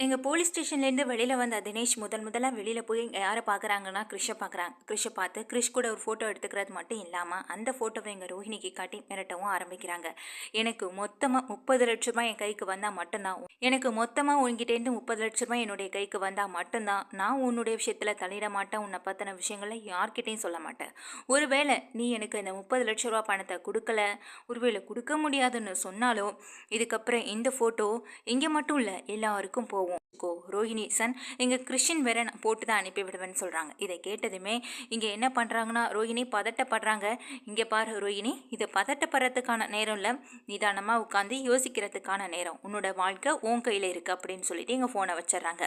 எங்கள் போலீஸ் ஸ்டேஷன்லேருந்து வெளியில் வந்த தினேஷ் முதல் முதலாக வெளியில் போய் யாரை பார்க்குறாங்கன்னா கிறிஷை பார்க்குறாங்க கிறிஷை பார்த்து கிறிஷ் கூட ஒரு ஃபோட்டோ எடுத்துக்கிறது மட்டும் இல்லாமல் அந்த ஃபோட்டோவை எங்கள் ரோஹிணிக்கு காட்டி மிரட்டவும் ஆரம்பிக்கிறாங்க. எனக்கு மொத்தமாக முப்பது லட்ச ரூபாய் என் கைக்கு வந்தால் மட்டும்தான் எனக்கு மொத்தமாக உங்ககிட்டேருந்து முப்பது லட்ச ரூபாய் என்னுடைய கைக்கு வந்தால் மட்டும்தான் நான் உன்னுடைய விஷயத்தில் தலையிட மாட்டேன் உன்னை பற்றின விஷயங்களை யார்கிட்டையும் சொல்ல மாட்டேன். ஒருவேளை நீ எனக்கு இந்த முப்பது லட்ச ரூபா பணத்தை கொடுக்கல ஒருவேளை கொடுக்க முடியாதுன்னு சொன்னாலோ இதுக்கப்புறம் இந்த ஃபோட்டோ இங்கே மட்டும் இல்லை எல்லாருக்கும் போகும். கோ ரோஹிணி சன் இங்கே கிறிஸ்டின் வேற போட்டு தான் அனுப்பி விடுவேன்னு சொல்கிறாங்க இதை கேட்டதுமே இங்கே என்ன பண்ணுறாங்கன்னா ரோஹிணி பதட்டப்படுறாங்க. இங்கே பாரு ரோஹிணி இதை பதட்டப்படுறதுக்கான நேரம் இல்லை. நிதானமாக உட்காந்து யோசிக்கிறதுக்கான நேரம். உன்னோட வாழ்க்கை உன் கையில் இருக்குது அப்படின்னு சொல்லிட்டு இங்கே ஃபோனை வச்சிடுறாங்க.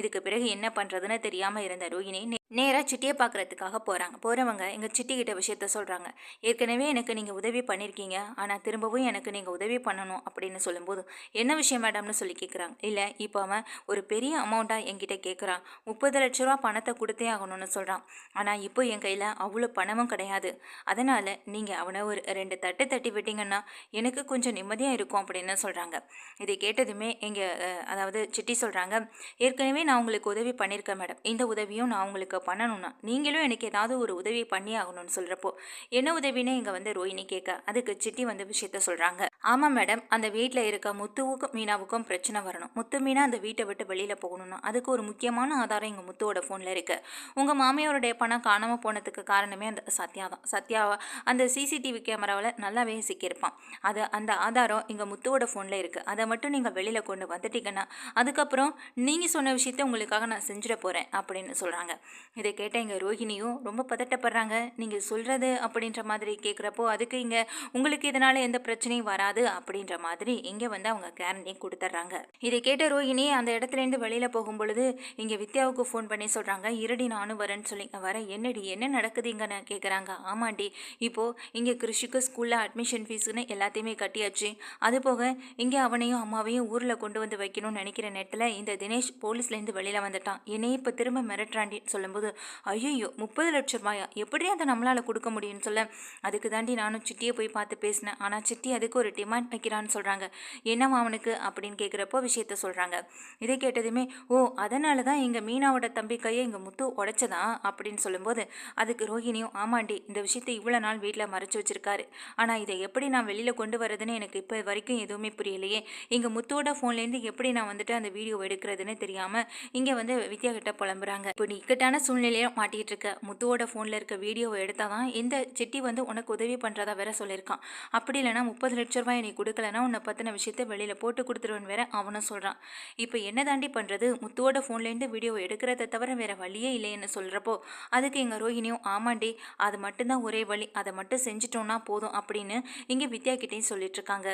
இதுக்கு பிறகு என்ன பண்ணுறதுன்னு தெரியாமல் இருந்த ரோஹிணி நேராக சிட்டியை பார்க்குறதுக்காக போகிறாங்க போகிறவங்க எங்கள் சிட்டிக்கிட்ட விஷயத்த சொல்கிறாங்க ஏற்கனவே எனக்கு நீங்கள் உதவி பண்ணியிருக்கீங்க ஆனால் திரும்பவும் எனக்கு நீங்கள் உதவி பண்ணணும் அப்படின்னு சொல்லும்போது என்ன விஷயம் மேடம்னு சொல்லி கேட்குறாங்க இல்லை இப்போ அவன் ஒரு பெரிய அமௌண்ட்டாக என்கிட்ட கேட்குறான் முப்பது லட்ச ரூபா பணத்தை கொடுத்தே ஆகணும்னு சொல்கிறான் ஆனால் இப்போ என் கையில் அவ்வளோ பணமும் கிடையாது. அதனால் நீங்கள் அவனை ஒரு ரெண்டு தட்டு தட்டி விட்டிங்கன்னா எனக்கு கொஞ்சம் நிம்மதியாக இருக்கும் அப்படின்னு சொல்கிறாங்க இதை கேட்டதுமே எங்கள் அதாவது சிட்டி சொல்கிறாங்க ஏற்கனவே நான் உங்களுக்கு உதவி பண்ணியிருக்கேன் மேடம் இந்த உதவியும் நான் உங்களுக்கு பண்ணணும்னா நீங்களும் எனக்கு ஏதாவது ஒரு உதவி பண்ணி ஆகணும்னு சொல்கிறப்போ என்ன உதவின்னு இங்கே வந்து ரோஹிணி கேட்க அதுக்கு சிட்டி வந்து விஷயத்த சொல்கிறாங்க ஆமாம் மேடம். அந்த வீட்டில் இருக்க முத்துவுக்கும் மீனாவுக்கும் பிரச்சனை வரணும். முத்து மீனா அந்த வீட்டை விட்டு வெளியில் போகணும்னா அதுக்கு ஒரு முக்கியமான ஆதாரம் எங்கள் முத்துவோட ஃபோனில் இருக்குது உங்கள் மாமியாருடைய பணம் காணாமல் போனதுக்கு காரணமே அந்த சத்யா தான். சத்யாவா அந்த சிசிடிவி கேமராவில் நல்லாவே சிக்கியிருப்பான். அது அந்த ஆதாரம் எங்கள் முத்துவோட ஃபோனில் இருக்குது அதை மட்டும் நீங்கள் வெளியில் கொண்டு வந்துட்டீங்கன்னா அதுக்கப்புறம் நீங்கள் சொன்ன விஷயத்த உங்களுக்காக நான் செஞ்சிட போகிறேன் அப்படின்னு சொல்கிறாங்க இதை கேட்ட எங்கள் ரோஹிணியும் ரொம்ப பதட்டப்படுறாங்க. நீங்கள் சொல்கிறது அப்படின்ற மாதிரி கேட்குறப்போ அதுக்கு இங்கே உங்களுக்கு இதனால் எந்த பிரச்சனையும் வராது அப்படின்ற மாதிரி இங்கே வந்து அவங்க கேரண்டி கொடுத்துட்றாங்க. இதை கேட்ட ரோஹிணி அந்த இடத்துலேருந்து வெளியில் போகும் பொழுது இங்கே வித்யாவுக்கு ஃபோன் பண்ணி சொல்கிறாங்க இருடி நானும் வரேன்னு சொல்லி. வர என்னடி என்ன நடக்குதுங்கன்னு கேட்குறாங்க ஆமாண்டி இப்போது இங்கே கிருஷிக்கு ஸ்கூலில் அட்மிஷன் ஃபீஸுன்னு எல்லாத்தையுமே கட்டியாச்சு. அது போக இங்கே அவனையும் அம்மாவையும் ஊரில் கொண்டு வந்து வைக்கணும்னு நினைக்கிற நேரத்தில் இந்த தினேஷ் போலீஸ்லேருந்து வெளியில் வந்துட்டான். என்னையே இப்போ திரும்ப மிரட்டுறாண்டின்னு வரும்போது ஐயோ முப்பது லட்ச ரூபாயா? எப்படி அதை நம்மளால் கொடுக்க முடியும்னு சொல்ல? அதுக்கு தாண்டி நானும் சிட்டியை போய் பார்த்து பேசினேன். ஆனால் சிட்டி அதுக்கு ஒரு டிமாண்ட் வைக்கிறான்னு சொல்கிறாங்க என்னவா அவனுக்கு? அப்படின்னு கேட்குறப்போ விஷயத்த சொல்கிறாங்க இதை கேட்டதுமே ஓ அதனால தான் எங்கள் மீனாவோட தம்பி கையை எங்கள் முத்து உடைச்சதா? அப்படின்னு சொல்லும்போது அதுக்கு ரோஹிணியும் ஆமாண்டி இந்த விஷயத்தை இவ்வளோ நாள் வீட்டில் மறைச்சு வச்சிருக்காரு. ஆனால் இதை எப்படி நான் வெளியில் கொண்டு வரதுன்னு எனக்கு இப்போ வரைக்கும் எதுவுமே புரியலையே. எங்கள் முத்தோட ஃபோன்லேருந்து எப்படி நான் வந்துட்டு அந்த வீடியோ எடுக்கிறதுன்னு தெரியாமல் இங்கே வந்து வித்யா கிட்ட புலம்புறாங்க. இப்போ இக்கட்டான சூழ்நிலையில மாட்டிகிட்டு இருக்க முத்துவோட ஃபோனில் இருக்க வீடியோவை எடுத்தால் தான் இந்த சிட்டி வந்து உனக்கு உதவி பண்ணுறதா வேற சொல்லியிருக்கான். அப்படி இல்லைனா முப்பது லட்ச ரூபாய் நீ கொடுக்கலனா உன்னை பற்றின விஷயத்தை வெளியில் போட்டு கொடுத்துருவன் வேற அவனும் சொல்கிறான் இப்போ என்ன தாண்டி பண்ணுறது முத்துவோட ஃபோன்லேருந்து வீடியோ எடுக்கிறத தவிர வேற வழியே இல்லைன்னு சொல்கிறப்போ அதுக்கு எங்கள் ரோஹினியும் ஆமாண்டி அது மட்டும்தான் ஒரே வழி. அதை மட்டும் செஞ்சிட்டோன்னா போதும் அப்படின்னு இங்கே வித்யா கிட்டேயும் சொல்லிட்டு இருக்காங்க.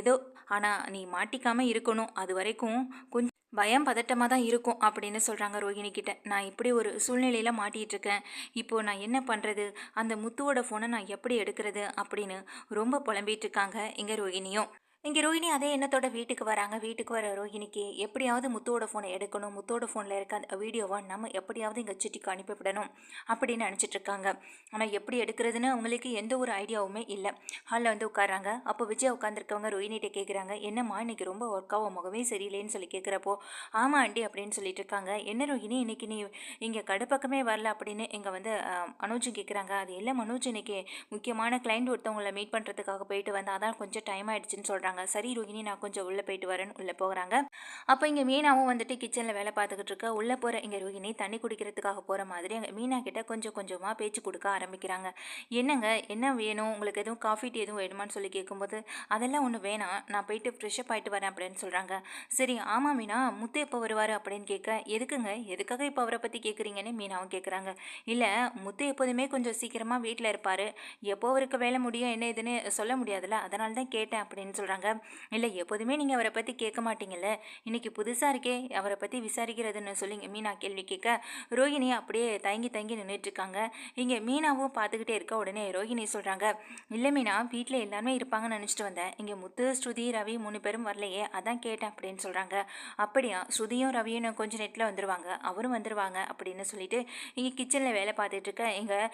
ஏதோ ஆனால் நீ மாட்டிக்காமல் இருக்கணும். அது வரைக்கும் கொஞ்சம் பயம் பதட்டமாக தான் இருக்கும் அப்படின்னு சொல்கிறாங்க ரோஹிணி கிட்ட. நான் இப்படி ஒரு சூழ்நிலையில் மாட்டிகிட்டு இருக்கேன் இப்போது நான் என்ன பண்ணுறது அந்த முத்துவோட ஃபோனை நான் எப்படி எடுக்கிறது? அப்படின்னு ரொம்ப புலம்பிகிட்டு இருக்காங்க இங்கே ரோஹிணியும். இங்கே ரோஹிணி அதே எண்ணத்தோட வீட்டுக்கு வராங்க. வீட்டுக்கு வர ரோஹிணிக்கு எப்படியாவது முத்தோட ஃபோனை எடுக்கணும். முத்தோட ஃபோனில் இருக்க அந்த வீடியோவை நம்ம எப்படியாவது இங்கே சிட்டிக்கு அனுப்பிவிடணும் அப்படின்னு நினச்சிட்டு இருக்காங்க. ஆனால் எப்படி எடுக்கிறதுன்னு அவங்களுக்கு எந்த ஒரு ஐடியாவுமே இல்லை. ஹாலில் வந்து உட்காராங்க அப்போ விஜய் உட்காந்துருக்கவங்க ரோஹினிகிட்ட கேட்குறாங்க என்னம்மா இன்றைக்கி ரொம்ப ஒர்க் ஆகும் முகமே சரியில்லைன்னு சொல்லி கேட்குறப்போ ஆமாம் ஆண்டி அப்படின்னு சொல்லிட்டு இருக்காங்க. என்ன ரோஹிணி இன்னைக்கு நீ இங்கே கடுப்பக்கமே வரல அப்படின்னு இங்கே வந்து மனோஜும் கேட்குறாங்க அது இல்லை மனோஜ் இன்னைக்கு முக்கியமான கிளைண்ட் ஒருத்தவங்களை மீட் பண்ணுறதுக்காக போயிட்டு வந்தால் அதான் கொஞ்சம் டைம் ஆகிடுச்சின்னு சொல்கிறாங்க சொல்கிறாங்க சரி ரோஹிணி நான் கொஞ்சம் உள்ளே போயிட்டு வரேன்னு உள்ளே போகிறாங்க. அப்போ இங்கே மீனாவும் வந்துட்டு கிச்சனில் வேலை பார்த்துக்கிட்டு இருக்க. உள்ளே போகிற இங்கே ரோஹிணி தண்ணி குடிக்கிறதுக்காக போகிற மாதிரி அங்கே மீனா கிட்ட கொஞ்சம் கொஞ்சமாக பேச்சு கொடுக்க ஆரம்பிக்கிறாங்க. என்னங்க என்ன வேணும்? உங்களுக்கு எதுவும் காஃபி டீ எதுவும் வேணுமான்னு சொல்லி கேட்கும்போது அதெல்லாம் ஒன்று வேணாம். நான் போயிட்டு ஃப்ரெஷ்ஷப் ஆகிட்டு வரேன் அப்படின்னு சொல்கிறாங்க. சரி ஆமாம் மீனா முத்து எப்போ வருவார்? அப்படின்னு கேட்க எதுக்குங்க? எதுக்காக இப்போ அவரை பற்றி கேட்குறீங்கன்னு? மீனாவும் கேட்குறாங்க. இல்லை முத்து எப்போதுமே கொஞ்சம் சீக்கிரமாக வீட்டில் இருப்பார். எப்போ அவருக்கு வேலை முடியும் என்ன இதுன்னு சொல்ல முடியாதுல்ல. அதனால தான் கேட்டேன் அப்படின்னு சொல்கிறாங்க. சொல்கிறாங்க இல்லை எப்போதுமே நீங்கள் அவரை பற்றி கேட்க மாட்டீங்கல்ல. இன்றைக்கி புதுசாக இருக்கே அவரை பற்றி விசாரிக்கிறதுன்னு சொல்லி மீனா கேள்வி கேட்க ரோஹிணி அப்படியே தயங்கி தயங்கி நின்றுட்டுருக்காங்க இங்கே மீனாவும் பார்த்துக்கிட்டே இருக்க. உடனே ரோஹிணி சொல்கிறாங்க இல்லை மீனா வீட்டில் எல்லாருமே இருப்பாங்கன்னு நினச்சிட்டு வந்தேன். இங்கே முத்து ஸ்ருதி ரவி மூணு பேரும் வரலையே. அதான் கேட்டேன். அப்படின்னு சொல்கிறாங்க அப்படியா? ஸ்ருதியும் ரவியும் கொஞ்சம் நேரத்தில் வந்துடுவாங்க அவரும் வந்துடுவாங்க அப்படின்னு சொல்லிட்டு இங்கே கிச்சனில் வேலை பார்த்துட்டு இருக்க எங்கள்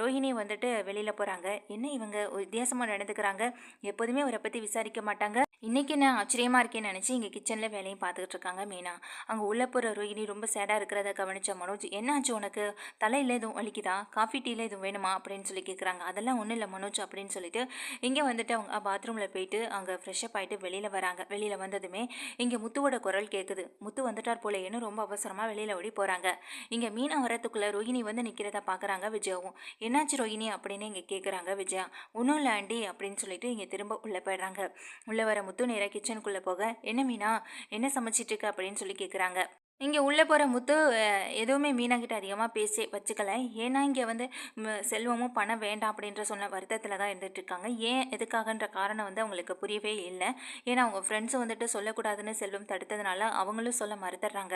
ரோஹிணி வந்துட்டு வெளியில் போகிறாங்க என்ன இவங்க? வித்தியாசமாக நடந்துக்கிறாங்க. எப்போதுமே அவரை பற்றி விசாரிக்க மாட்டாங்க மாட்டாங்க. இன்றைக்கி நான் ஆச்சரியமாக இருக்கேன்னு நினச்சி இங்கே கிச்சனில் வேலையும் பார்த்துக்கிட்டு இருக்காங்க மீனா. அங்கே உள்ள போகிற ரோஹிணி ரொம்ப சேடாக இருக்கிறத கவனித்த மனோஜ் என்னாச்சு உனக்கு? தலையில் எதுவும் வலிக்குதா? காஃபி டீயில் எதுவும் வேணுமா? அப்படின்னு சொல்லி கேட்குறாங்க அதெல்லாம் ஒன்றும் இல்லை மனோஜ் அப்படின்னு சொல்லிட்டு இங்கே வந்துட்டு அவங்க பாத்ரூமில் போயிட்டு அங்கே ஃப்ரெஷ்ஷப் ஆகிட்டு வெளியில் வராங்க. வெளியில் வந்ததுமே இங்கே முத்துவோட குரல் கேட்குது முத்து வந்துட்டார் போல ஏன்னு ரொம்ப அவசரமாக வெளியில் ஓடி போகிறாங்க இங்கே மீனா வரத்துக்குள்ளே ரோஹிணி வந்து நிற்கிறத பார்க்குறாங்க விஜயாவும். என்னாச்சு ரோஹிணி அப்படின்னு இங்கே கேட்குறாங்க விஜயா. ஒன்றும் இல்லை ஆண்டி அப்படின்னு சொல்லிட்டு இங்கே திரும்ப உள்ளே போயிடுறாங்க. உள்ளே வர முத்து நேராக கிச்சனுக்குள்ளே போக என்ன மீனா? என்ன சமைச்சிட்டு இருக்க? அப்படின்னு சொல்லி கேட்குறாங்க இங்கே உள்ளே போகிற முத்து எதுவுமே மீனாக்கிட்ட அதிகமாக பேசி வச்சுக்கல. ஏன்னா இங்கே வந்து செல்வமும் பணம் வேண்டாம் அப்படின்ற சொன்ன வருத்தத்தில் தான் இருந்துகிட்ருக்காங்க ஏன் எதுக்காகன்ற காரணம் வந்து அவங்களுக்கு புரியவே இல்லை. ஏன்னா அவங்க ஃப்ரெண்ட்ஸும் வந்துட்டு சொல்லக்கூடாதுன்னு செல்வம் தடுத்ததுனால அவங்களும் சொல்ல மறுத்துடுறாங்க.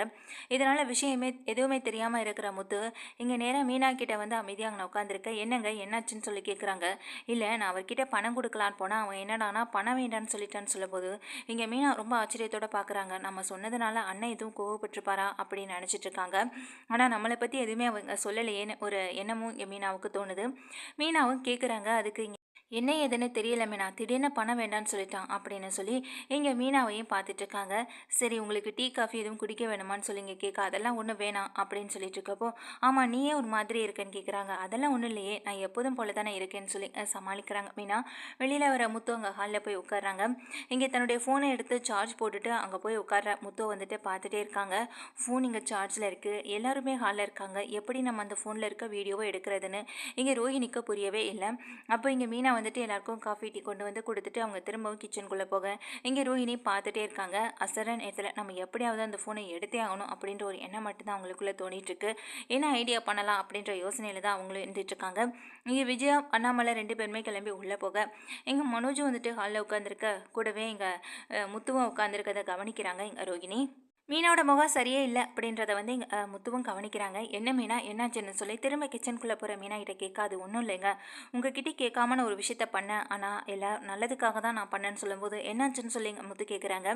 இதனால் விஷயமே எதுவுமே தெரியாமல் இருக்கிற முத்து இங்கே நேராக மீனாக்கிட்ட வந்து அமைதியாக நான் உட்காந்துருக்க என்னங்க என்னாச்சுன்னு சொல்லி கேட்குறாங்க இல்லை நான் அவர்கிட்ட பணம் கொடுக்கலான்னு போனால் அவன் என்னடானா பணம் வேண்டான்னு சொல்லிட்டான்னு சொல்லும்போது இங்கே மீனா ரொம்ப ஆச்சரியத்தோடு பார்க்குறாங்க நம்ம சொன்னதுனால அண்ணன் எதுவும் கோவப்பட்டிருப்பாரா அப்படின்னு நினச்சிட்டு இருக்காங்க ஆனால் நம்மளை பற்றி எதுவுமே அவங்க சொல்லலையேன்னு ஒரு எண்ணமும் மீனாவுக்கு தோணுது. மீனாவும் கேட்குறாங்க அதுக்கு என்ன ஏதுன்னு தெரியல மீனா. திடீர்னு பணம் வேண்டாம்னு சொல்லிட்டான் அப்படின்னு சொல்லி இங்கே மீனாவையும் பார்த்துட்டு இருக்காங்க. சரி உங்களுக்கு டீ காஃபி எதுவும் குடிக்க வேணுமான்னு சொல்லி இங்கே கேட்க அதெல்லாம் ஒன்றும் வேணாம் அப்படின்னு சொல்லிட்டு இருக்கப்போ ஆமாம் நீயே ஒரு மாதிரி இருக்கேன்னு கேட்குறாங்க அதெல்லாம் ஒன்றும் இல்லையே. நான் எப்போதும் போல தானே இருக்கேன்னு சொல்லி சமாளிக்கிறாங்க மீனா. வெளியில் வர முத்து அங்கே ஹாலில் போய் உட்காடுறாங்க இங்கே தன்னுடைய ஃபோனை எடுத்து சார்ஜ் போட்டுட்டு அங்கே போய் உட்கார்ற முத்துவை வந்துட்டு பார்த்துட்டே இருக்காங்க. ஃபோன் இங்கே சார்ஜில் இருக்குது எல்லாருமே ஹாலில் இருக்காங்க. எப்படி நம்ம அந்த ஃபோனில் இருக்க வீடியோவை எடுக்கிறதுன்னு இங்கே ரோஹினிக்கு புரியவே இல்லை. அப்போ இங்கே மீனா வந்துட்டு எல்லாருக்கும் காஃபி டீ கொண்டு வந்து கொடுத்துட்டு அவங்க திரும்பவும் கிச்சனுக்குள்ளே போக இங்கே ரோஹிணி பார்த்துட்டே இருக்காங்க. அசரன் இடத்துல நம்ம எப்படியாவது அந்த ஃபோனை எடுத்தே ஆகணும் அப்படின்ற ஒரு எண்ணம் மட்டும்தான் அவங்களுக்குள்ளே தோணிட்டு இருக்கு. என்ன ஐடியா பண்ணலாம் அப்படின்ற யோசனையில் தான் அவங்களும் இருந்துட்டு இருக்காங்க. இங்கே விஜயா அண்ணாமலை ரெண்டு பேருமே கிளம்பி உள்ளே போக எங்கள் மனோஜும் வந்துட்டு ஹாலில் உட்காந்துருக்க கூடவே இங்கே முத்துவும் உட்காந்துருக்கதை கவனிக்கிறாங்க இங்கே ரோகிணி மீனோட முகம் சரியே இல்லை அப்படின்றத வந்து இங்க, முத்துவும் கவனிக்கிறாங்க. என்ன மீனா என்னாச்சுன்னு சொல்லி திரும்ப கிச்சனுக்குள்ளே போகிற மீனா கிட்ட கேட்காது. ஒன்றும் இல்லைங்க. உங்ககிட்ட கேட்காம நான் ஒரு விஷயத்த பண்ணேன். ஆனால் எல்லா நல்லதுக்காக தான் நான் பண்ணேன்னு சொல்லும்போது என்னாச்சுன்னு சொல்லி எங்கள் முத்து கேட்குறாங்க.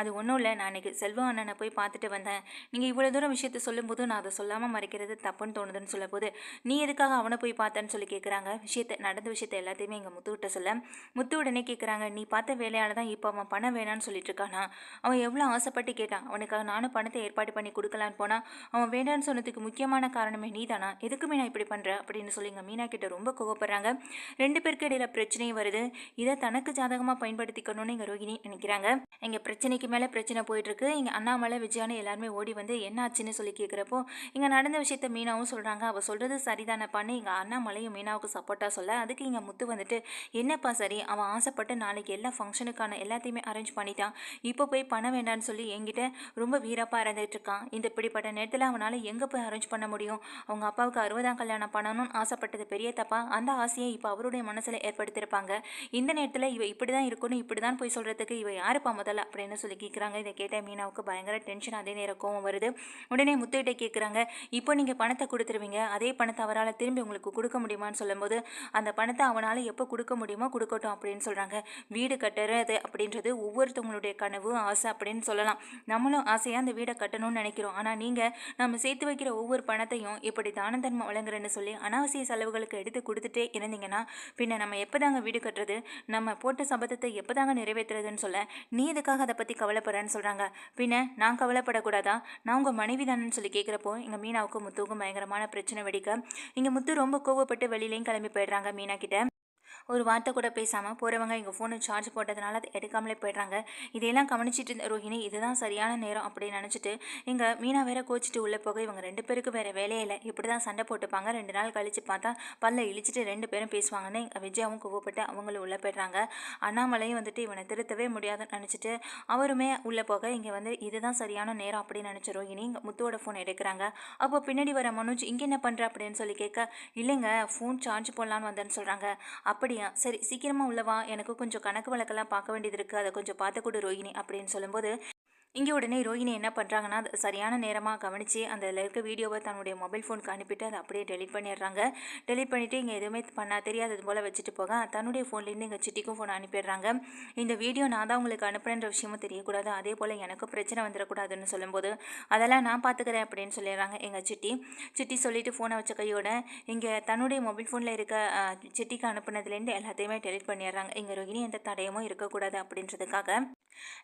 அது ஒன்றும் இல்லை. நான் அன்றைக்கி செல்வம் அண்ணனை போய் பார்த்துட்டு வந்தேன். நீங்கள் இவ்வளோ தூரம் விஷயத்த சொல்லும்போது நான் அதை சொல்லாமல் மறைக்கிறது தப்புன்னு தோணுதுன்னு சொல்லும்போது நீ எதுக்காக அவனை போய் பார்த்தேன்னு சொல்லி கேட்குறாங்க. விஷயத்தை நடந்த விஷயத்த எல்லாத்தையுமே எங்கள் முத்துக்கிட்ட சொல்ல. முத்து உடனே கேட்குறாங்க நீ பார்த்த வேலையால் தான் இப்போ அவன் பணம் வேணான்னு சொல்லிட்டு இருக்கானா? அவன் எவ்வளோ ஆசைப்பட்டு கேட்டான். அவனுக்கு அவனுக்காக நானும் பணத்தை ஏற்பாடு பண்ணி கொடுக்கலான்னு போனால் அவன் வேண்டான்னு சொன்னதுக்கு முக்கியமான காரணமே நீதானா? எதுக்குமே நான் இப்படி பண்ணுற அப்படின்னு சொல்லி எங்கள் மீனா கிட்ட ரொம்ப கோவப்படுறாங்க. ரெண்டு பேருக்கு இடையில பிரச்சனையும் வருது. இதை தனக்கு ஜாதகமாக பயன்படுத்திக்கணும்னு எங்கள் ரோகிணி நினைக்கிறாங்க. இங்கே பிரச்சனைக்கு மேலே பிரச்சனை போயிட்டுருக்கு. இங்கே அண்ணாமலை விஜயானு எல்லாருமே ஓடி வந்து என்ன ஆச்சுன்னு சொல்லி கேட்குறப்போ இங்கே நடந்த விஷயத்த மீனாவும் சொல்கிறாங்க அவள் சொல்கிறது சரிதானப்பான்னு இங்கே அண்ணாமலையும் மீனாவுக்கு சப்போர்ட்டாக சொல்ல. அதுக்கு இங்கே முத்து வந்துட்டு என்னப்பா சரி? அவன் ஆசைப்பட்டு நாளைக்கு எல்லா ஃபங்க்ஷனுக்கான எல்லாத்தையுமே அரேஞ்ச் பண்ணிட்டான். இப்போ போய் பணம் வேண்டான்னு சொல்லி என்கிட்ட ரொம்ப வீரப்பாக இருந்துகிட்டு இருக்கான் இந்த இப்படிப்பட்ட நேரத்தில் அவனால் எங்கே போய் அரேஞ்ச் பண்ண முடியும்? அவங்க அப்பாவுக்கு அறுபதாம் கல்யாணம் பண்ணணும்னு ஆசைப்பட்டது பெரிய தப்பா? அந்த ஆசையை இப்போ அவருடைய மனசில் ஏற்படுத்தியிருப்பாங்க. இந்த நேரத்தில் இவ இப்படி தான் இருக்கணும் இப்படி தான் போய் சொல்கிறதுக்கு இவ யாருப்பா முதல்ல? அப்படின்னு சொல்லி கேட்குறாங்க இதை கேட்ட மீனாவுக்கு பயங்கர டென்ஷன் அதே நேரம் கோவம் வருது. உடனே முத்துக்கிட்ட கேட்குறாங்க இப்போ நீங்கள் பணத்தை கொடுத்துருவீங்க. அதே பணத்தை அவரால் திரும்பி உங்களுக்கு கொடுக்க முடியுமான்னு சொல்லும்போது அந்த பணத்தை அவனால் எப்போ கொடுக்க முடியுமோ கொடுக்கட்டும் அப்படின்னு சொல்கிறாங்க வீடு கட்டுறது அப்படின்றது ஒவ்வொருத்தவங்களுடைய கனவு ஆசை அப்படின்னு சொல்லலாம். நம்மளும் ஆசையாக அந்த வீடை கட்டணும்னு நினைக்கிறோம். ஆனால் நீங்கள் நம்ம சேர்த்து வைக்கிற ஒவ்வொரு பணத்தையும் இப்படி தான தர்மம் வழங்குறேன்னு சொல்லி அனாவசிய செலவுகளுக்கு எடுத்து கொடுத்துட்டே இருந்தீங்கன்னா பின்ன நம்ம எப்போதாங்க வீடு கட்டுறது? நம்ம போட்ட சபதத்தை எப்போதாங்க நிறைவேற்றுறதுன்னு சொல்ல நீ எதுக்காக அதை பற்றி கவலைப்படுறேன்னு சொல்கிறாங்க பின்ன நான் கவலைப்படக்கூடாதா? நான் உங்கள் மனைவி தானேன்னு சொல்லி கேட்குறப்போ எங்கள் மீனாவுக்கும் முத்துவுக்கும் பயங்கரமான பிரச்சனை வெடிக்க இங்கே முத்து ரொம்ப கோவப்பட்டு வெளியிலையும் கிளம்பி போயிடுறாங்க மீனா கிட்ட ஒரு வார்த்தை கூட பேசாமல் போகிறவங்க எங்கள் ஃபோனை சார்ஜ் போட்டதுனால அதை எடுக்காமலே போயிடுறாங்க. இதையெல்லாம் கவனிச்சிட்டு இருந்த ரோஹிணி இதுதான் சரியான நேரம் அப்படின்னு நினச்சிட்டு இங்கே மீனா வேற கோச்சிட்டு உள்ளே போக இவங்க ரெண்டு பேருக்கும் வேறு வேலையே இல்லை. இப்படி தான் சண்டை போட்டுப்பாங்க. ரெண்டு நாள் கழித்து பார்த்தா பல்ல இழிச்சிட்டு ரெண்டு பேரும் பேசுவாங்கன்னு இங்க விஜயாவும் கோவப்பட்டு அவங்களும் உள்ளே போயிடுறாங்க. அண்ணாமலையும் வந்துட்டு இவனை திருத்தவே முடியாதுன்னு நினச்சிட்டு அவருமே உள்ளே போக இங்கே வந்து இதுதான் சரியான நேரம் அப்படின்னு நினச்ச ரோஹிணி இங்கே முத்துவோட ஃபோன் எடுக்கிறாங்க. அப்போ பின்னாடி வர மனோஜ் இங்கே என்ன பண்ணுற அப்படின்னு சொல்லி கேட்க இல்லைங்க ஃபோன் சார்ஜ் போடலான்னு வந்தேன்னு சொல்கிறாங்க அப்படி அப்படியா? சரி சீக்கிரமாக உள்ளவா எனக்கு கொஞ்சம் கணக்கு வழக்கெல்லாம் பார்க்க வேண்டியது இருக்குது அதை கொஞ்சம் பார்த்து கொடு ரோஹிணி அப்படின்னு சொல்லும்போது இங்கே உடனே ரோஹினி என்ன பண்ணுறாங்கன்னா அது சரியான நேரமாக கவனித்து அந்த அதில் இருக்க வீடியோவை தன்னுடைய மொபைல் ஃபோனுக்கு அனுப்பிட்டு அதை அப்படியே டெலிட் பண்ணிடுறாங்க. டெலிட் பண்ணிவிட்டு இங்கே எதுவுமே பண்ணால் தெரியாதது போல் வச்சுட்டு போக தன்னுடைய ஃபோன்லேருந்து எங்கள் சிட்டிக்கும் ஃபோன் அனுப்பிடுறாங்க. இந்த வீடியோ நான் தான் உங்களுக்கு அனுப்புறேன்ற விஷயமும் தெரியக்கூடாது. அதே போல் எனக்கும் பிரச்சனை வந்துடக்கூடாதுன்னு சொல்லும்போது அதெல்லாம் நான் பார்த்துக்கிறேன் அப்படின்னு சொல்லிடுறாங்க எங்கள் சிட்டி. சிட்டி சொல்லிட்டு ஃபோனை வச்ச கையோட இங்கே தன்னுடைய மொபைல் ஃபோனில் இருக்க சிட்டிக்கு அனுப்புனதுலேருந்து எல்லாத்தையுமே டெலிட் பண்ணிடுறாங்க. இங்கே ரோஹினி எந்த தடயமும் இருக்கக்கூடாது அப்படின்றதுக்காக.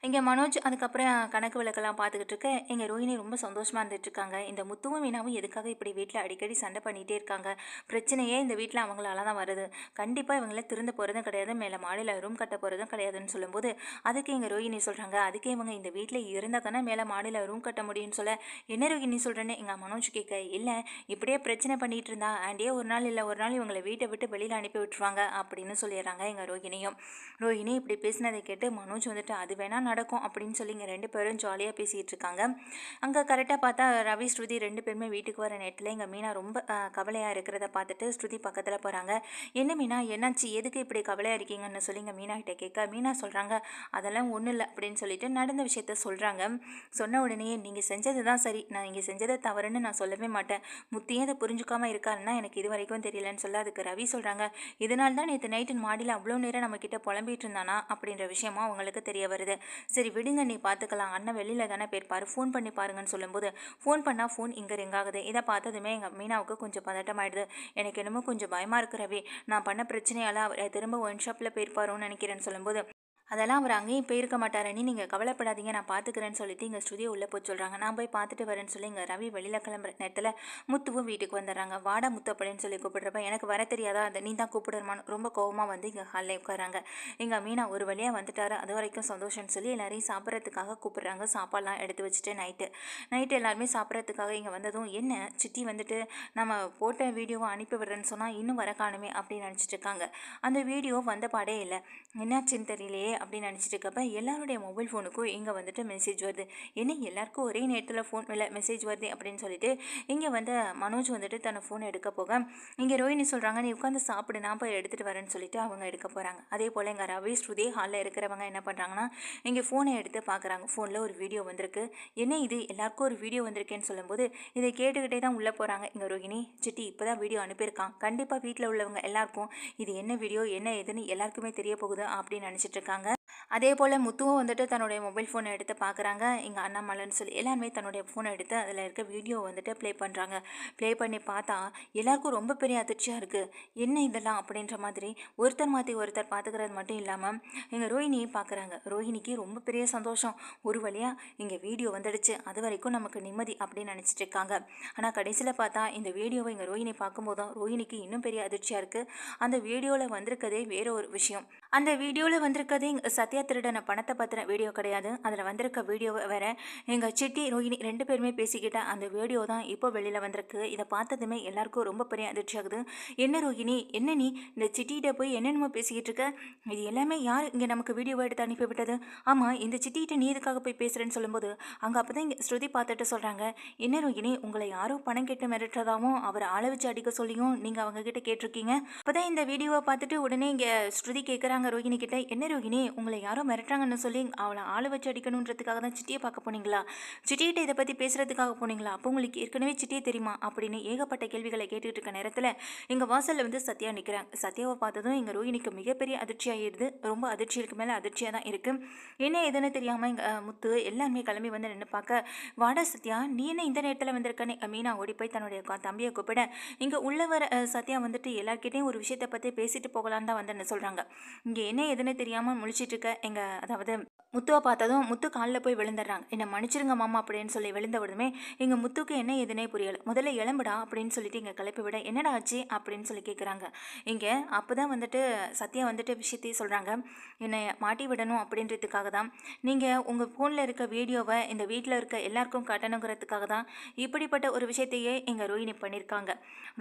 இங்கே மனோஜ் அதுக்கப்புறம் கணக்கு விளக்கெல்லாம் பார்த்துக்கிட்டு இருக்க எங்கள் ரோஹிணி ரொம்ப சந்தோஷமாக இருந்துட்டுருக்காங்க இந்த முத்துவும் மீனாவும் எதுக்காக இப்படி வீட்டில் அடிக்கடி சண்டை பண்ணிகிட்டே இருக்காங்க? பிரச்சனையே இந்த வீட்டில் அவங்களால தான் வருது. கண்டிப்பாக இவங்கள திருந்த போகிறதும் கிடையாது. மேலே மாடியில் ரூம் கட்ட போகிறதும் கிடையாதுன்னு சொல்லும்போது அதுக்கு எங்கள் ரோஹிணி சொல்கிறாங்க அதுக்கே இவங்க இந்த வீட்டில் இருந்தால் தானே மேலே மாடியில் ரூம் கட்ட முடியும்னு சொல்ல. என்ன ரோஹிணி சொல்கிறேன்னு எங்கள் மனோஜ் கேட்க இல்லை இப்படியே பிரச்சனை பண்ணிகிட்டு இருந்தா ஆண்டியே ஒரு நாள் இல்லை ஒரு நாள் இவங்களை வீட்டை விட்டு வெளியில் அனுப்பி விட்டுருவாங்க அப்படின்னு சொல்லிடுறாங்க எங்கள் ரோஹிணியும். ரோஹிணி இப்படி பேசினதை கேட்டு மனோஜ் வந்துட்டு அது வேணால் நடக்கும் அப்படின்னு சொல்லி இங்கே ரெண்டு பேரும் ஜாலியாக பேசிகிட்டு இருக்காங்க அங்கே கரெக்டாக பார்த்தா ரவி ஸ்ருதி ரெண்டு பேருமே வீட்டுக்கு வர நேரத்தில் எங்கள் மீனா ரொம்ப கவலையாக இருக்கிறத பார்த்துட்டு ஸ்ருதி பக்கத்தில் போகிறாங்க என்ன மீனா? என்னாச்சு? எதுக்கு இப்படி கவலையாக இருக்கீங்கன்னு சொல்லி இங்கே மீனா கிட்டே கேட்க மீனா சொல்கிறாங்க அதெல்லாம் ஒன்றும் இல்லை அப்படின்னு சொல்லிட்டு நடந்த விஷயத்த சொல்கிறாங்க சொன்ன உடனே நீங்கள் செஞ்சது தான் சரி. நான் இங்கே செஞ்சதை தவறுன்னு நான் சொல்லவே மாட்டேன். முத்தியே அதை புரிஞ்சுக்காமல் இருக்காருன்னா எனக்கு இது வரைக்கும் தெரியலன்னு சொல்ல அதுக்கு ரவி சொல்கிறாங்க இதனால தான் நேற்று நைட்டு மாடியில் அவ்வளோ நேரம் நம்மக்கிட்ட புலம்பிட்டு இருந்தானா? அப்படின்ற விஷயமா அவங்களுக்கு தெரிய வருது. சரி விடுங்க நீ பார்த்துக்கலாம். அண்ணன் வெளியில் தானே போயிருப்பாரு. ஃபோன் பண்ணி பாருங்கன்னு சொல்லும்போது ஃபோன் பண்ணால் ஃபோன் இங்கே ரிங் ஆகுது. இதை பார்த்ததுமே எங்கள் மீனாவுக்கு கொஞ்சம் பதட்டமாயிடுது. எனக்கு என்னமோ கொஞ்சம் பயமாக இருக்கு ரவி. நான் பண்ண பிரச்சனையால் அவர் திரும்ப ஒன் ஷாப்பில் போயிருப்பாரோன்னு நினைக்கிறேன்னு சொல்லும்போது அதெல்லாம் அவர் அங்கேயும் போயிருக்க மாட்டாரனி நீங்கள் கவலைப்படாதீங்க. நான் பார்த்துக்கிறேன்னு சொல்லிட்டு இங்கே ஸ்டுடியோ உள்ளே போய் சொல்கிறாங்க நான் போய் பார்த்துட்டு வரேன்னு சொல்லி இங்கே ரவி வெளியில் கிளம்புற நேரத்தில் முத்துவும் வீட்டுக்கு வந்துடுறாங்க. வாடா முத்து அப்படின்னு சொல்லி கூப்பிடுறப்ப எனக்கு வர தெரியாதா? அதை நீ தான் கூப்பிடுறமான்னு ரொம்ப கோவமாக வந்து இங்கே ஹாலில் உட்காராங்க இங்கே மீனா ஒரு வழியாக வந்துட்டாரு. அது வரைக்கும் சந்தோஷம்னு சொல்லி எல்லாரையும் சாப்பிட்றதுக்காக கூப்பிடுறாங்க. சாப்பாடெலாம் எடுத்து வச்சுட்டு நைட்டு நைட்டு எல்லாருமே சாப்பிட்றதுக்காக இங்கே வந்ததும் என்ன சிட்டி வந்துட்டு நம்ம போட்ட வீடியோவை அனுப்பி விடுறேன்னு சொன்னால் இன்னும் வர காணுமே அப்படின்னு நினச்சிட்டு இருக்காங்க. அந்த வீடியோ வந்த பாடே இல்லை. என்னாச்சுன்னு தெரியலையே. அப்படின்னு நினச்சிட்டு இருக்கப்ப எல்லாருடைய மொபைல் ஃபோனுக்கும் இங்கே வந்துட்டு மெசேஜ் வருது. என்ன எல்லாருக்கும் ஒரே நேரத்தில் ஃபோன் இல்லை மெசேஜ் வருது அப்படின்னு சொல்லிட்டு இங்கே வந்து மனோஜ் வந்துட்டு தன்னை ஃபோன் எடுக்க போக இங்கே ரோஹினி சொல்கிறாங்க நீ உட்காந்து சாப்பிடு நான் போய் எடுத்துகிட்டு வரேன்னு சொல்லிட்டு அவங்க எடுக்க போகிறாங்க அதே போல் இங்கே ரவி ஸ்ருதி ஹாலில் இருக்கிறவங்க என்ன பண்ணுறாங்கன்னா இங்கே ஃபோனை எடுத்து பார்க்குறாங்க ஃபோனில் ஒரு வீடியோ வந்திருக்கு. என்ன இது? எல்லாருக்கும் ஒரு வீடியோ வந்திருக்கேன்னு சொல்லும்போது இதை கேட்டுக்கிட்டே தான் உள்ளே போகிறாங்க இங்கே ரோஹிணி சிட்டி இப்போ தான் வீடியோ அனுப்பியிருக்கான். கண்டிப்பாக வீட்டில் உள்ளவங்க எல்லாருக்கும் இது என்ன வீடியோ என்ன ஏதுன்னு எல்லாருக்குமே தெரிய போகுது அப்படின்னு நினச்சிட்டு இருக்காங்க. அதே போல் முத்துவும் வந்துட்டு தன்னுடைய மொபைல் ஃபோனை எடுத்து பார்க்குறாங்க எங்கள் அண்ணாமலைன்னு சொல்லி எல்லாருமே தன்னுடைய ஃபோனை எடுத்து அதில் இருக்க வீடியோ வந்துட்டு ப்ளே பண்ணுறாங்க ப்ளே பண்ணி பார்த்தா எல்லாருக்கும் ரொம்ப பெரிய அதிர்ச்சியாக இருக்குது என்ன இதெல்லாம் அப்படின்ற மாதிரி ஒருத்தர் மாற்றி ஒருத்தர் பார்த்துக்கிறது மட்டும் இல்லாமல் எங்கள் ரோஹினியை பார்க்குறாங்க ரோஹினிக்கு ரொம்ப பெரிய சந்தோஷம். ஒரு வழியாக இங்கே வீடியோ வந்துடுச்சு. அது வரைக்கும் நமக்கு நிம்மதி அப்படின்னு நினச்சிட்டு இருக்காங்க. ஆனால் கடைசியில் பார்த்தா இந்த வீடியோவை இங்கே ரோஹினி பார்க்கும்போது தான் ரோஹினிக்கு இன்னும் பெரிய அதிர்ச்சியாக இருக்குது அந்த வீடியோவில் வந்திருக்கதே வேற ஒரு விஷயம். அந்த வீடியோவில் வந்திருக்கிறது எங்கள் சத்யா திருடன பணத்தை பற்றின வீடியோ கிடையாது. அதில் வந்திருக்க வீடியோ வேறு. எங்கள் சிட்டி ரோஹினி ரெண்டு பேருமே பேசிக்கிட்ட அந்த வீடியோ தான் இப்போ வெளியில் வந்திருக்கு. இதை பார்த்ததுமே எல்லாருக்கும் ரொம்ப பெரிய அதிர்ச்சி ஆகுது. என்ன ரோஹினி என்ன நீ? இந்த சிட்டிகிட்ட போய் என்னென்னமோ பேசிக்கிட்டு இருக்க? இது எல்லாமே யார் இங்கே நமக்கு வீடியோவை எடுத்து அனுப்பி விட்டது? ஆமாம் இந்த சிட்டிகிட்ட நீ இதுக்காக போய் பேசுகிறேன்னு சொல்லும்போது அங்கே அப்போ தான் இங்கே ஸ்ருதி பார்த்துட்டு சொல்கிறாங்க என்ன ரோகிணி உங்களை யாரோ பணம் கேட்டு மிரட்டுறதாவும் அவரை அளவிச்சு அடிக்க சொல்லியும் நீங்கள் அவங்க கிட்ட கேட்டிருக்கீங்க. அப்போ தான் இந்த வீடியோவை பார்த்துட்டு உடனே இங்கே ஸ்ருதி கேட்குறாங்க ரோஹிணி கிட்ட. என்ன ரோஹிணி உங்களை யாரோ மிரட்டுறாங்கன்னு சொல்லி அவளை ஆளை வச்சு அடிக்கணுன்றதுக்காக தான் சிட்டியை பார்க்க போனீங்களா? சிட்டிகிட்ட இதை பற்றி பேசுகிறதுக்காக போனீங்களா? அப்போ உங்களுக்கு ஏற்கனவே சிட்டியை தெரியுமா? அப்படின்னு ஏகப்பட்ட கேள்விகளை கேட்டுக்கிட்டு இருக்க நேரத்தில் எங்கள் வாசலில் வந்து சத்யா நிற்கிறாங்க சத்யாவை பார்த்ததும் எங்கள் ரோஹிணிக்கு மிகப்பெரிய அதிர்ச்சியாகிடுது ரொம்ப அதிர்ச்சிக்கு மேலே அதிர்ச்சியாக தான் இருக்குது என்ன எதுன்னு தெரியாமல் எங்கள் முத்து எல்லாருமே கிளம்பி வந்து நின்று பார்க்க வாடா சத்யா நீ என்ன இந்த நேரத்தில் வந்திருக்கனே மீனா ஓடி போய் தன்னுடைய தம்பியை கூப்பிட இங்கே உள்ள வர சத்யா வந்துட்டு எல்லார்கிட்டையும் ஒரு விஷயத்தை பற்றி பேசிட்டு போகலான்னு தான் வந்து சொல்கிறாங்க இங்கே என்ன எதுன்னு தெரியாமல் முழிச்சிட்டு இருக்க எங்கள் அதாவது முத்துவை பார்த்ததும் முத்து காலில் போய் விழுந்துடுறாங்க. என்னை மன்னிச்சிருங்க மாமா அப்படின்னு சொல்லி விழுந்த உடனே எங்கள் முத்துக்கு என்ன எதுனே புரியலை. முதல்ல எலும்புடா அப்படின்னு சொல்லிட்டு இங்கே கிளப்பி விட என்னடா ஆச்சு? அப்படின்னு சொல்லி கேட்குறாங்க இங்கே அப்போ தான் வந்துட்டு சத்யா வந்துட்டு விஷயத்தையும் சொல்கிறாங்க என்னை மாட்டி விடணும் அப்படின்றதுக்காக தான். நீங்கள் உங்கள் ஃபோனில் இருக்க வீடியோவை இந்த வீட்டில் இருக்க எல்லாருக்கும் காட்டணுங்கிறதுக்காக தான் இப்படிப்பட்ட ஒரு விஷயத்தையே எங்கள் ரோஹிணி பண்ணியிருக்காங்க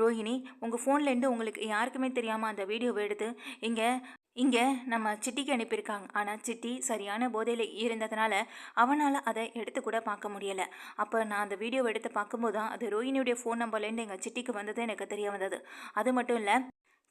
ரோஹிணி உங்கள் ஃபோன்லேருந்து உங்களுக்கு யாருக்குமே தெரியாமல் அந்த வீடியோவை எடுத்து இங்கே இங்கே நம்ம சிட்டிக்கு அனுப்பியிருக்காங்க. ஆனால் சிட்டி சரியான போதையில் இருந்ததுனால அவனால் அதை எடுத்து கூட பார்க்க முடியலை. அப்போ நான் அந்த வீடியோவை எடுத்து பார்க்கும்போது தான் அது ரோஹினியுடைய ஃபோன் நம்பர்லேருந்து எங்கள் சிட்டிக்கு வந்தது எனக்கு தெரிய வந்தது. அது மட்டும் இல்லை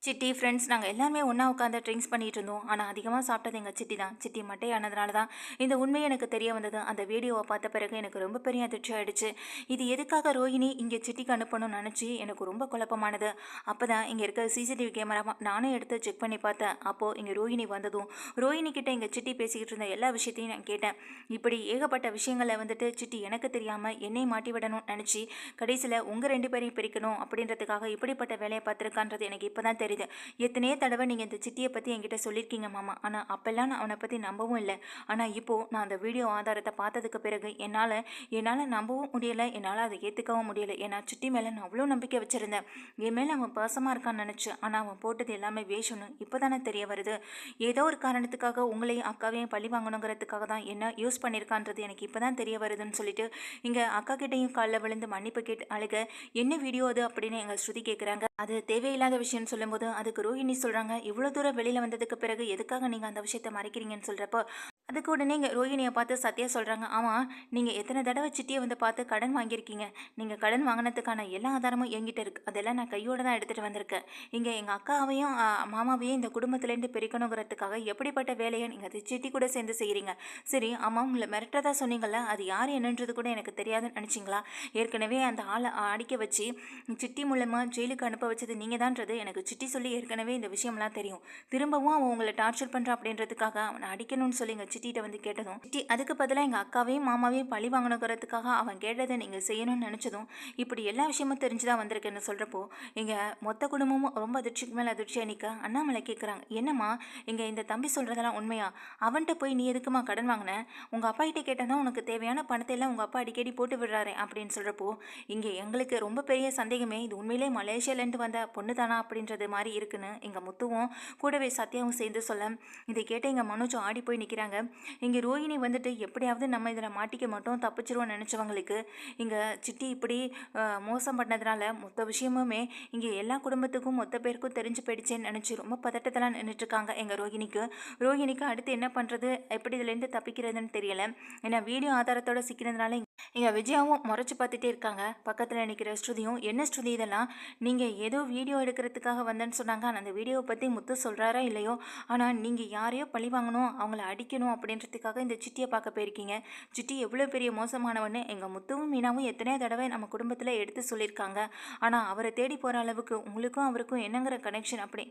சிட்டி ஃப்ரெண்ட்ஸ் நாங்கள் எல்லாருமே ஒன்றா உட்காந்து ட்ரிங்க்ஸ் பண்ணிட்டு இருந்தோம் ஆனால் அதிகமாக சாப்பிட்டது எங்கள் சிட்டி தான். சிட்டி மட்டையானதுனால தான் இந்த உண்மை எனக்கு தெரிய வந்தது. அந்த வீடியோவை பார்த்த பிறகு எனக்கு ரொம்ப பெரிய அதிர்ச்சி ஆயிடுச்சு. இது எதுக்காக ரோஹிணி இங்கே சிட்டிக்கு அனுப்பணும்னு நினச்சி எனக்கு ரொம்ப குழப்பமானது. அப்போ தான் இங்கே இருக்க சிசிடிவி கேமரா நானும் எடுத்து செக் பண்ணி பார்த்தேன். அப்போது இங்கே ரோஹிணி வந்ததும் ரோஹிணி கிட்டே இங்கே சிட்டி பேசிக்கிட்டு இருந்த எல்லா விஷயத்தையும் நான் கேட்டேன். இப்படி ஏகப்பட்ட விஷயங்களை வந்துட்டு சிட்டி எனக்கு தெரியாமல் என்னை மாட்டி விடணும்னு நினச்சி கடைசியில் உங்கள் ரெண்டு பேரையும் பிரிக்கணும் அப்படின்றதுக்காக இப்படிப்பட்ட வேலையை பார்த்துருக்கான்றது எனக்கு இப்போ தான் தெரியுது. எத்தனையோ தடவை நீங்கள் இந்த சிட்டியை பற்றி என்கிட்ட சொல்லியிருக்கீங்க மாமா. ஆனால் அப்போல்லாம் நான் அவனை பற்றி நம்பவும் இல்லை. ஆனால் இப்போது நான் அந்த வீடியோ ஆதாரத்தை பார்த்ததுக்கு பிறகு என்னால் என்னால் நம்பவும் முடியலை. என்னால் அதை ஏற்றுக்கவும் முடியலை. ஏன்னா சிட்டி மேலே நான் அவ்வளோ நம்பிக்கை வச்சுருந்தேன். என் மேலே அவன் பாசமாக இருக்கான்னு நினச்சேன் ஆனால் அவன் போட்டது எல்லாமே வேஷம்னு இப்போ தானே தெரிய வருது. ஏதோ ஒரு காரணத்துக்காக உங்களையும் அக்காவையும் பழி வாங்கணுங்கிறதுக்காக தான் என்ன யூஸ் பண்ணியிருக்கான்றது எனக்கு இப்போ தான் தெரிய வருதுன்னு சொல்லிட்டு இங்கே அக்கா கிட்டேயும் காலில் விழுந்து மன்னிப்பு கேட்டு அழுக என்ன வீடியோ அது? அப்படின்னு எங்கள் ஸ்ருதி கேட்குறாங்க அது தேவையில்லாத விஷயம்னு சொல்லும்போது அதுக்கு ரோஹிணி சொல்கிறாங்க இவ்வளோ தூரம் வெளியில் வந்ததுக்கு பிறகு எதுக்காக நீங்கள் அந்த விஷயத்தை மறைக்கிறீங்கன்னு சொல்கிறப்போ அதுக்கு உடனே இங்கே ரோஹிணியை பார்த்து சத்யா சொல்கிறாங்க ஆமாம் நீங்கள் எத்தனை தடவை சிட்டியை வந்து பார்த்து கடன் வாங்கியிருக்கீங்க. நீங்கள் கடன் வாங்கினதுக்கான எல்லா ஆதாரமும் என்கிட்ட இருக்குது அதெல்லாம் நான் கையோடு தான் எடுத்துகிட்டு வந்திருக்கேன். இங்கே எங்கள் அக்காவையும் மாமாவையும் இந்த குடும்பத்துலேருந்து பிரிக்கணுங்கிறதுக்காக எப்படிப்பட்ட வேலையை நீங்கள் அது சிட்டி கூட சேர்ந்து செய்கிறீங்க சரி ஆமாம் உங்களை மிரட்டதாக சொன்னீங்கள்ல அது யார் என்னன்றது கூட எனக்கு தெரியாதுன்னு நினச்சிங்களா? ஏற்கனவே அந்த ஆளை அடிக்க வச்சு சிட்டி மூலமாக ஜெயிலுக்கு அனுப்ப வச்சது நீங்கள் தான்றது எனக்கு சிட்டி சொல்லி ஏற்கனவே இந்த விஷயம்லாம் தெரியும். திரும்பவும் அவன் உங்களை டார்ச்சர் பண்ணுறான் அப்படின்றதுக்காக அவனை அடிக்கணும்னு சொல்லி எங்கள் சிட்டிகிட்ட வந்து கேட்டதும் சிட்டி அதுக்கு பதிலாக எங்கள் அக்காவையும் மாமாவையும் பழி வாங்கணுங்கிறதுக்காக அவன் கேட்டதை நீங்கள் செய்யணும்னு நினச்சதும் இப்படி எல்லா விஷயமும் தெரிஞ்சு தான் வந்திருக்கேன்னு சொல்கிறப்போ எங்கள் மொத்த குடும்பமும் ரொம்ப அதிர்ச்சிக்கு மேலே அதிர்ச்சியாக நிற்க அண்ணாமலை கேட்குறாங்க என்னம்மா இங்கே இந்த தம்பி சொல்கிறதெல்லாம் உண்மையா? அவன்கிட்ட போய் நீ எதுக்குமா கடன் வாங்கின? உங்கள் அப்பா கிட்டே கேட்டால் தான் உனக்கு தேவையான பணத்தை எல்லாம் உங்கள் அப்பா அடிக்கடி போட்டு விடுறாரு அப்படின்னு சொல்கிறப்போ இங்கே எங்களுக்கு ரொம்ப பெரிய சந்தேகமே இது உண்மையிலே மலேசியாலேருந்து வந்த பொண்ணு தானா அப்படின்றது மாதிரி இருக்குன்னு எங்கள் முத்துவும் கூடவே சத்யாவும் சேர்ந்து சொல்ல இதை கேட்டு எங்கள் மனோஜும் ஆடி போய் நிற்கிறாங்க இங்கே ரோஹிணி வந்துட்டு எப்படியாவது நம்ம இதில் மாட்டிக்க மாட்டோம் தப்பிச்சிருவோம்னு நினச்சவங்களுக்கு இங்கே சிட்டி இப்படி மோசம் பண்ணதுனால மொத்த விஷயமுமே இங்கே எல்லா குடும்பத்துக்கும் மொத்த பேருக்கும் தெரிஞ்சு போயிடுச்சேன்னு நினச்சி ரொம்ப பதட்டத்தில் நின்றுட்டுருக்காங்க எங்கள் ரோஹிணிக்கு. ரோஹிணிக்கு அடுத்து என்ன பண்ணுறது எப்படி இதுலேருந்து தப்பிக்கிறதுன்னு தெரியலை. ஏன்னா வீடியோ ஆதாரத்தோட சிக்கினதுனால இங்கே விஜயாவும் முறைச்சி பார்த்துட்டே இருக்காங்க. பக்கத்தில் நிற்கிற ஸ்ருதியும் என்ன ஸ்ருதி இதெல்லாம்? நீங்கள் ஏதோ வீடியோ எடுக்கிறதுக்காக வந்தேன்னு சொன்னாங்க. ஆனால் அந்த வீடியோவை பற்றி முத்து சொல்கிறாரா இல்லையோ? ஆனால் நீங்கள் யாரையோ பழி வாங்கணும் அவங்கள அடிக்கணும் அப்படின்றதுக்காக இந்த சிட்டியை பார்க்க போயிருக்கீங்க. சிட்டி எவ்வளோ பெரிய மோசமானவன்னு எங்கள் முத்துவும் மீனாவும் எத்தனையோ தடவை நம்ம குடும்பத்தில் எடுத்து சொல்லியிருக்காங்க. ஆனால் அவரை தேடி போகிற அளவுக்கு உங்களுக்கும் அவருக்கும் என்னங்கிற கனெக்ஷன் அப்படி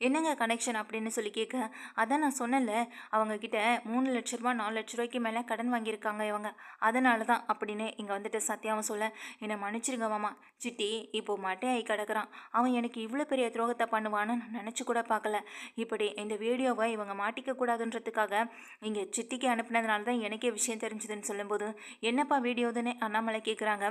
என்னங்க கனெக்ஷன் அப்படின்னு சொல்லி கேட்க அதான் நான் சொன்னேன்ல அவங்கக்கிட்ட மூணு லட்ச ரூபா நாலு லட்ச ரூபாய்க்கு மேலே கடன் வாங்கியிருக்காங்க இவங்க. அதனால தான் அப்படின்னு இங்கே வந்துட்டு சத்யாவும் சொல்ல என்னை மன்னிச்சிருங்க மாமா. சிட்டி இப்போ மட்டையாகி கிடக்குறான். அவன் எனக்கு இவ்வளோ பெரிய துரோகத்தை பண்ணுவான்னு நான் நினச்சி கூட பார்க்கல. இப்படி இந்த வீடியோவை இவங்க மாட்டிக்க கூடாதுன்றதுக்காக இங்கே சிட்டிக்கு அனுப்பினதுனால தான் எனக்கே விஷயம் தெரிஞ்சுதுன்னு சொல்லும்போது என்னப்பா வீடியோதுன்னு அண்ணாமலை கேட்குறாங்க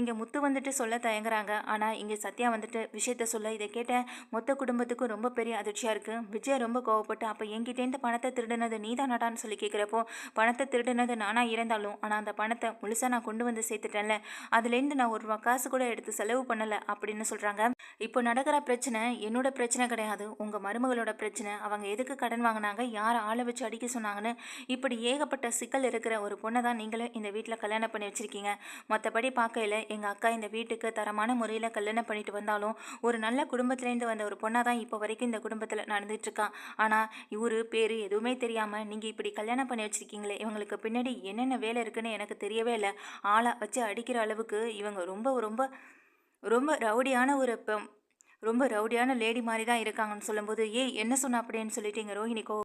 இங்கே முத்து வந்துட்டு சொல்ல தயங்குறாங்க. ஆனால் இங்கே சத்யா வந்துட்டு விஷயத்த சொல்ல இதை கேட்ட மொத்த குடும்பத்துக்கும் ரொம்ப பெரிய அதிர்ச்சியாக இருக்குது விஜய் ரொம்ப கோவப்பட்டு அப்போ என்கிட்டேருந்து பணத்தை திருடினது நீ தானடான்னு சொல்லி கேட்குறப்போ பணத்தை திருடினது நானாக இருந்தாலும் ஆனால் அந்த பணத்தை முழுசாக நான் கொண்டு வந்து சேர்த்துட்டேன்ல. அதுலேருந்து நான் ஒரு ரூபா காசு கூட எடுத்து செலவு பண்ணலை அப்படின்னு சொல்கிறாங்க இப்போ நடக்கிற பிரச்சனை என்னோட பிரச்சனை கிடையாது. உங்கள் மருமகளோட பிரச்சனை. அவங்க எதுக்கு கடன் வாங்கினாங்க? யாரை ஆளை வச்சு அடிக்க சொன்னாங்கன்னு. இப்படி ஏகப்பட்ட சிக்கல் இருக்கிற ஒரு பொண்ணை தான் நீங்களும் இந்த வீட்டில் கல்யாணம் பண்ணி வச்சுருக்கீங்க. மற்றபடி பார்க்கையில் எங்கள் அக்கா இந்த வீட்டுக்கு தரமான முறையில் கல்யாணம் பண்ணிட்டு வந்தாலும் ஒரு நல்ல குடும்பத்துலேருந்து வந்த ஒரு பொண்ணாக தான் இப்போ வரைக்கும் இந்த குடும்பத்தில் நடந்துகிட்ருக்கான் ஆனால் இவரு பேர் எதுவுமே தெரியாமல் நீங்கள் இப்படி கல்யாணம் பண்ணி வச்சுருக்கீங்களே இவங்களுக்கு பின்னாடி என்னென்ன வேலை இருக்குன்னு எனக்கு தெரியவே இல்லை. ஆளாக வச்சு அடிக்கிற அளவுக்கு இவங்க ரொம்ப ரொம்ப ரொம்ப ரவுடியான ஒரு ரொம்ப ரவுடியான லேடி மாதிரி தான் இருக்காங்கன்னு சொல்லும்போது ஏய் என்ன சொன்ன அப்படின்னு சொல்லிட்டு இங்கே ரோஹிணி கோ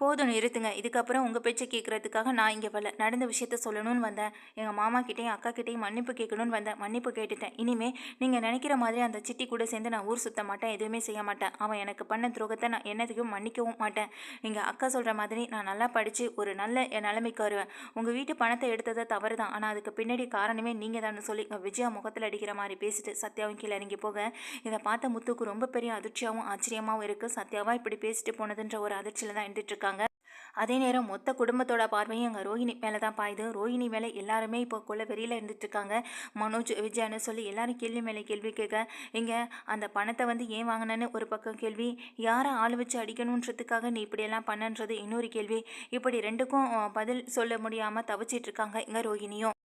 போதும் நிறுத்துங்க. இதுக்கப்புறம் உங்கள் பேச்சை கேட்குறதுக்காக நான் இங்கே வரல நடந்த விஷயத்த சொல்லணும்னு வந்தேன். எங்கள் மாமா கிட்டேயும் அக்கா கிட்டேயும் மன்னிப்பு கேட்கணும்னு வந்தேன். மன்னிப்பு கேட்டுட்டேன். இனிமேல் நீங்கள் நினைக்கிற மாதிரி அந்த சிட்டி கூட சேர்ந்து நான் ஊர் சுத்த மாட்டேன். எதுவுமே செய்ய மாட்டேன். அவன் எனக்கு பண்ண துரோகத்தை நான் என்னத்துக்கும் மன்னிக்கவும் மாட்டேன். எங்கள் அக்கா சொல்கிற மாதிரி நான் நல்லா படித்து ஒரு நல்ல என் நிலைமைக்கு வருவேன். உங்கள் வீட்டு பணத்தை எடுத்ததை தவறு தான் ஆனால் அதுக்கு பின்னாடி காரணமே நீங்கள் தான் சொல்லி இங்கே விஜயா முகத்தில் அடிக்கிற மாதிரி பேசிட்டு சத்யாவும் கீழே இறங்கி போக இதை பார்த்த முத்துக்கு ரொம்ப பெரிய அதிர்ச்சியாகவும் ஆச்சரியமாகவும் இருக்குது சத்யாவாக இப்படி பேசிட்டு போனதுன்ற ஒரு அதிர்ச்சியில் தான் இருந்துட்டுருக்கான் அதே நேரம் மொத்த குடும்பத்தோட பார்வையும் அங்கே ரோஹிணி மேலே தான் பாயுது. ரோஹிணி மேலே எல்லாருமே இப்போ கொள்ள வெறியில் இருந்துட்டுருக்காங்க மனோஜ் விஜயான்னு சொல்லி எல்லாரும் கேள்வி மேலே கேள்வி கேட்க இங்கே அந்த பணத்தை வந்து ஏன் வாங்கினேன்னு ஒரு பக்கம் கேள்வி யாரை ஆள் வச்சு அடிக்கணுன்றதுக்காக நீ இப்படியெல்லாம் பண்ணன்றது இன்னொரு கேள்வி. இப்படி ரெண்டுக்கும் பதில் சொல்ல முடியாமல் தவிச்சிட்டு இருக்காங்க இங்கே ரோஹிணியும்.